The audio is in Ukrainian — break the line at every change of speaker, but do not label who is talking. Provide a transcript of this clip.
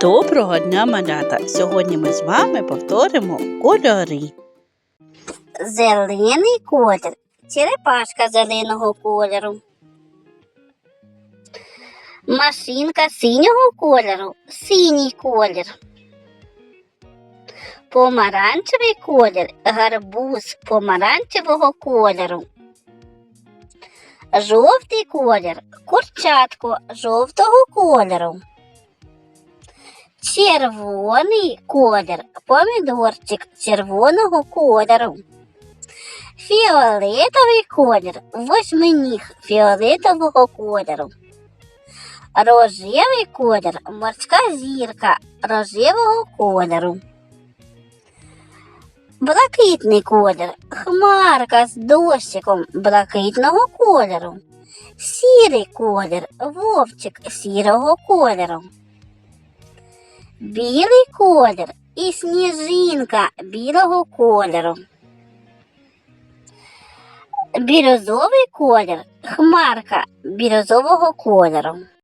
Доброго дня, малята! Сьогодні ми з вами повторимо кольори.
Зелений колір. Черепашка зеленого кольору. Машинка синього кольору. Синій колір. Помаранчевий колір. Гарбуз помаранчевого кольору. Жовтий колір. Курчатко жовтого кольору. Червоний колір. Помідорчик червоного кольору. Фіолетовий колір, восьминіг фіолетового кольору. Рожевий колір, морська зірка рожевого кольору. Блакитний колір, хмарка з дощиком блакитного кольору. Сірий колір, вовчик сірого кольору. Білий колір і сніжинка білого кольору. Бірюзовий колір, хмарка бірюзового кольору.